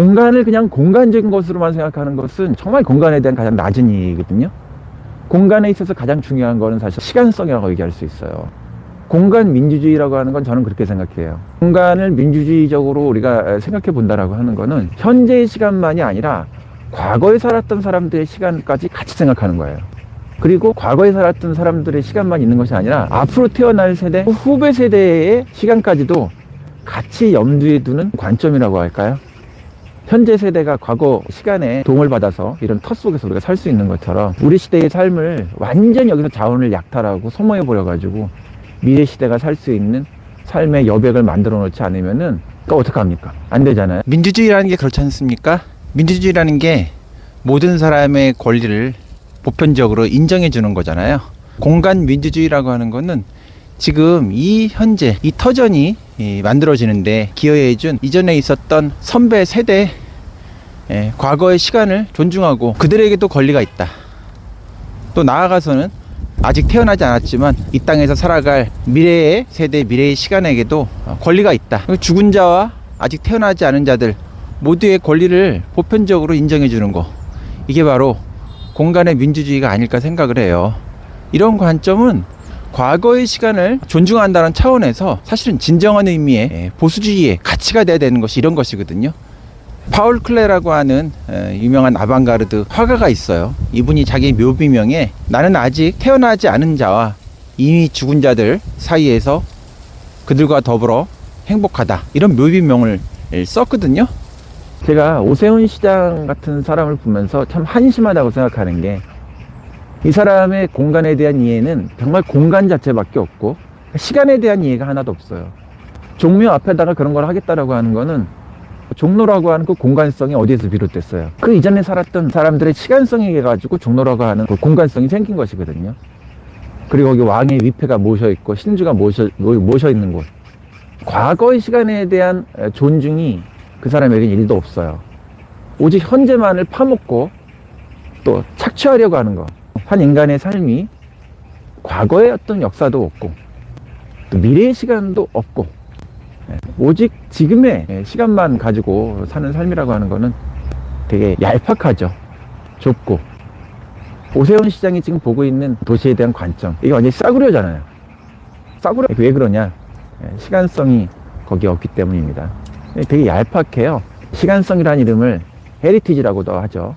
공간을 그냥 공간적인 것으로만 생각하는 것은 정말 공간에 대한 가장 낮은 이익이거든요. 공간에 있어서 가장 중요한 거는 사실 시간성이라고 얘기할 수 있어요. 공간 민주주의라고 하는 건 저는 그렇게 생각해요. 공간을 민주주의적으로 우리가 생각해 본다라고 하는 거는 현재의 시간만이 아니라 과거에 살았던 사람들의 시간까지 같이 생각하는 거예요. 그리고 과거에 살았던 사람들의 시간만 있는 것이 아니라 앞으로 태어날 세대, 후배 세대의 시간까지도 같이 염두에 두는 관점이라고 할까요? 현재 세대가 과거 시간에 도움을 받아서 이런 터 속에서 우리가 살 수 있는 것처럼 우리 시대의 삶을 완전히 여기서 자원을 약탈하고 소모해 버려 가지고 미래 시대가 살 수 있는 삶의 여백을 만들어 놓지 않으면은 그 어떡합니까? 안 되잖아요. 민주주의라는 게 그렇지 않습니까? 민주주의라는 게 모든 사람의 권리를 보편적으로 인정해 주는 거잖아요. 공간 민주주의라고 하는 거는 지금 이 현재 이 터전이 이 만들어지는데 기여해 준 이전에 있었던 선배 세대 예, 과거의 시간을 존중하고 그들에게도 권리가 있다. 또 나아가서는 아직 태어나지 않았지만 이 땅에서 살아갈 미래의 세대 미래의 시간에게도 어, 권리가 있다. 죽은 자와 아직 태어나지 않은 자들 모두의 권리를 보편적으로 인정해 주는 거. 이게 바로 공간의 민주주의가 아닐까 생각을 해요. 이런 관점은 과거의 시간을 존중한다는 차원에서 사실은 진정한 의미의 예, 보수주의의 가치가 돼야 되는 것이 이런 것이거든요. 파울 클레라고 하는 에, 유명한 아방가르드 화가가 있어요. 이분이 자기 묘비명에 나는 아직 태어나지 않은 자와 이미 죽은 자들 사이에서 그들과 더불어 행복하다 이런 묘비명을 썼거든요. 제가 오세훈 시장 같은 사람을 보면서 참 한심하다고 생각하는 게 이 사람의 공간에 대한 이해는 정말 공간 자체밖에 없고 시간에 대한 이해가 하나도 없어요. 종묘 앞에다가 그런 걸 하겠다라고 하는 거는 종로라고 하는 그 공간성이 어디에서 비롯됐어요. 그 이전에 살았던 사람들의 시간성이 해가지고 종로라고 하는 그 공간성이 생긴 것이거든요. 그리고 거기 왕의 위패가 모셔 있고 신주가 모셔 모셔 있는 곳. 과거의 시간에 대한 존중이 그 사람에게는 일도 없어요. 오직 현재만을 파먹고 또 착취하려고 하는 거. 한 인간의 삶이 과거의 어떤 역사도 없고 또 미래의 시간도 없고 예, 오직 지금의 예, 시간만 가지고 사는 삶이라고 하는 거는 되게 얄팍하죠. 좁고 오세훈 시장이 지금 보고 있는 도시에 대한 관점 이게 완전히 싸구려잖아요. 싸구려 왜 그러냐? 예, 시간성이 거기에 없기 때문입니다. 예, 되게 얄팍해요. 시간성이라는 이름을 헤리티지라고도 하죠.